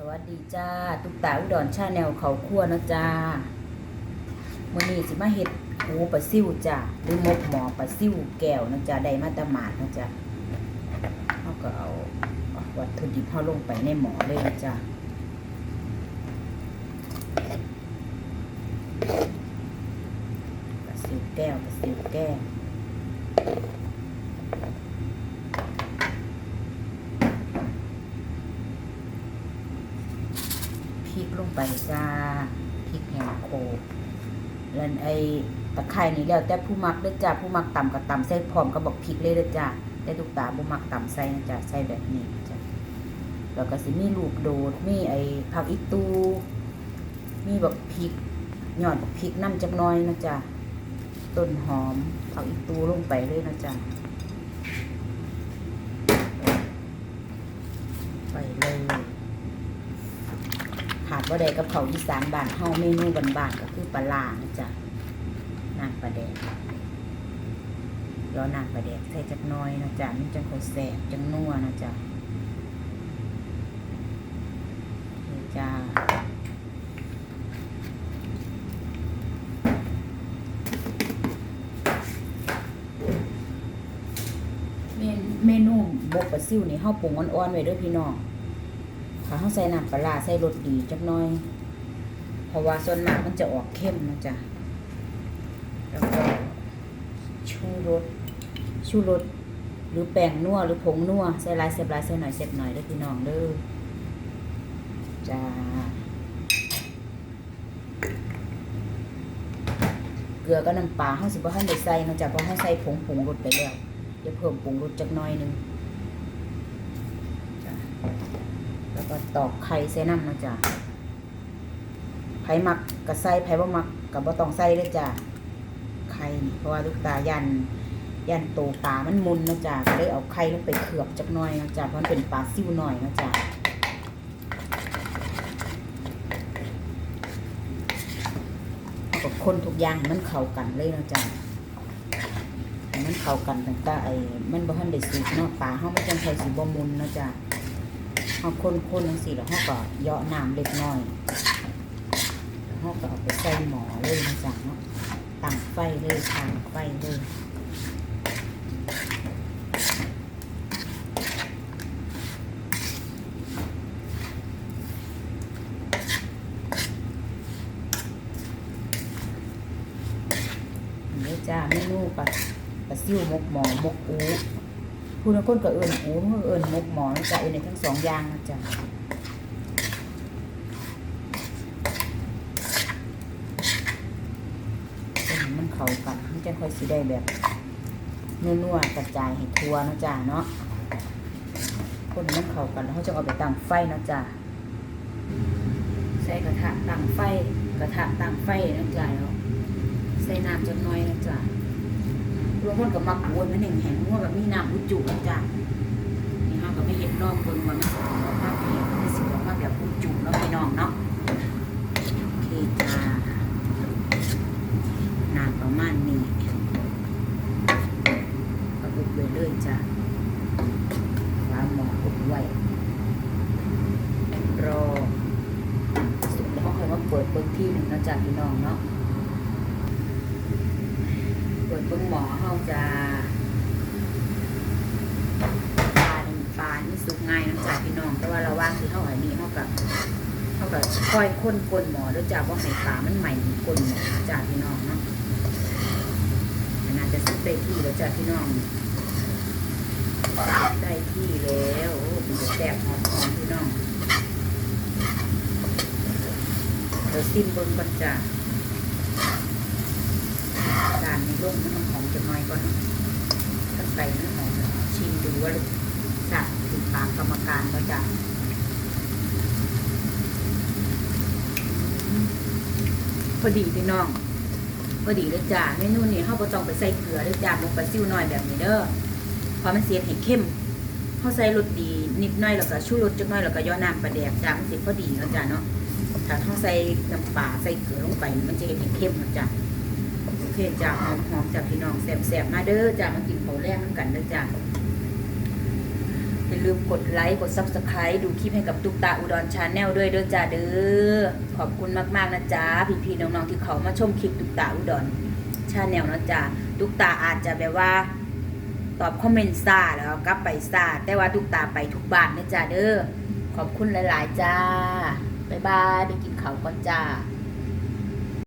สวัสดีจ้าตุ๊กตาอุดรชาแนลเขาคั่วนะจ้ามื่อนี้สิมาเฮ็ดหูปลาซิ่วจ้าหรือมกหมอปลาซิ่วแก้วนะจ้าได้มาตหมาดนะจ้าเขาก็เอาวัตถุดิบเข้าลงไปในหมอเลยนะจ้าปลาซิ่วแก้วปลาซิ่วแก้ว พ ริกลงไปจ้าพริกแห้งโคแล้วไอ้ตะไคร่นี่แล้วแต่ผู้มักเด้อจ้าผู้มักต่ำกับต่ำใส่พร้อมกับบอกพริกเลยด้อจ้าแต่ทุกตาผู้มักต่ำใส่นะจ้าใส่แบบนี้จ้าแล้วก็สิมีลูกโดดมีไอ้ผักอีตู มีบักพริกหยอดบักพริกน้ำจักน้อยนะจ้าต้นหอมผักอีตูลงไปเลยนะจ้าไปเลย ขาดว่าใดกับเขาอีสานบ้านเฮาเมนูบ้านๆก็คือปลาล่านะจ๊ะน้ำปลาแดกย้อนน้ำปลาแดกใส่จักน้อยนะจ๊ะมันจังค่อยแสบจังนัวนะจ๊ะนี่จ้าเมนูบกปลาซิ่วนี่เฮาปรุงอ่อนๆไว้เด้วยพี่น้อง ถ้าเขาใส่น้ำปลาร้าใส่รสดีจักหน่อย เพราะว่าส่วนมากมันจะออกเข้มนะจ๊ะแล้วก็ชูรสชูรสหรือแป้งนัวหรือผงนัวใส่ลายเสียบลายใส่หน่อยเสียบหน่อยเด้อพี่น้องเด้อจ้าเกลือก็น้ำปลาเฮาสิบ่ทันได้ใส่นะจ้ะเพราะเฮาใส่ผงผงรสไปแล้วเดี๋ยวเพิ่มผงรสจักหน่อยหนึงจ้ะแล้ว ก็ตอกไข่ใส่น้ำนะจ๊ะไผ่มักก็ใส่ไผ่บ่มักก็บ่ต้องใส่เลยจ้ะไข่นี่เพราะว่าลูกตายันยันโตปลามันมุนนะจ๊ะก็เลยเอาไข่ลงไปเขือบจักหน่อยนะจ๊ะเพราะมันเป็นปลาซิ่วหน่อยนะจ๊ะกับคนทุกอย่างมันเข้ากันเลยนะจ๊ะมันเข้ากันตั้งแต่ไอ้มันบ่ทันได้สุกเนาะปลาเฮามันจังค่สิบ่มุนนะจ๊ะ เอาคนคนจังซี่แล้วเขาก็เหยาะน้ำเล็กน้อยแล้วเขาก็เอาไปใส่หม้อเลยนะจ๊ะเนาะตั้งไฟเลยทางไฟเลยนี่จ้าเมนูปลาปลาซิ่วหมกหมอมกอู ผู้นักคนก็เอิญอูผู้ก็เอิญหมกหมอนจะเอิญในทั้งสองอย่างนะจ๊ะให้มันเข้ากันมันจะค่อยสิได้แบบนัวๆกระจายให้ทั่วนะจ้าเนาะคนมันเข้ากันแล้วเขาจะเอาไปตั้งไฟนะจ้าใส่กระทะตั้งไฟ กระทะตั้งไฟนะจ้าแล้วใส่น้ำจักหน่อยนะจ้า รวมคนกับมักโวนมันแห้งแห้งว่าแบบมีน้ำอุจจุเนาะจ้านี่เขาก็ไม่เห็นรอบเบิ่งว่ามันสิออกมาเป็นมันสิออกมาแบบอุจจุเนาะพี่น้องเนาะโอเคจ้าน้ำประมาณนี้ก็อุบไว้เลยจ้ะวาหม้ออุบไว้รอสุกแล้วก็ค่อยมาเปิดเบิ้งที่หนึ่งนะจ๊ะพี่น้องเนาะ ดเบิ้งหมอเฮาจะปลานี่ปลานี่สุกง่ายนะจ๊ะพี่น้องแต่ว่าเราว่างที่เฮาอันนี้เฮากับเฮากับค่อยค้นกลนหมอด้วยจ้ะว่าให้ปลามันใหม่กลนหม้อจ้ะพี่น้องเนาะน่าจะสุดได้ที่แล้วจ้ะพี่น้องได้ที่แล้วโอ้มันจะแซ่บหอมหอมพี่น้องเดี๋ยวซิมเบิ้งก่อนจ้ะ ด้านนี้มันหอมจะน้อยก่อนถ้าใส่มันหอมชิมดูว่าจะถึงปากกรรมการก็จะพอดีพี่น้องพอดีเลยจ้าเมนูนี้เขาบ่ต้องไปใส่เกลือเลยจ้าลงไปซิ่วหน่อยแบบนี้เด้อเพราะมันเสียให้เข้มเขาใส่รสดีนิดหน่อยแล้วก็ชูรสจักหน่อยแล้วก็ย่อน้ำปลาแดกจ้ามันสิพอดีเนาะจ้าเนาะถ้าเขาใส่น้ำปลาใส่เกลือลงไปมันจะเห็นให้เข้มนะจ้า คจ้าหอมหอมจ้าพี่น้องแซ่บๆมาเด้อจ้ามากินข้าวแรกน้ำกันเด้อจ้าเป็นาลืมกดไลค์กด Subscribe ดูคลิปให้กับตุกตาอุดรชาแนลด้วยเด้อจ้าเด้อขอบคุณมากๆนะจ๊ะพี่ๆน้องๆที่เขามาชมคลิปตุกตาอุดรชาแนลนะจ๊ะตุกตาอาจจะแบบว่า ตอบคอมเมนต์ซาแล้วกลับไปซาแต่ว่าตุกตาไปทุกบ้านนะจ๊ะเด้อขอบคุณหลาย ๆ จ้าบ๊ายบายไปกินข้าวก่อนจ้า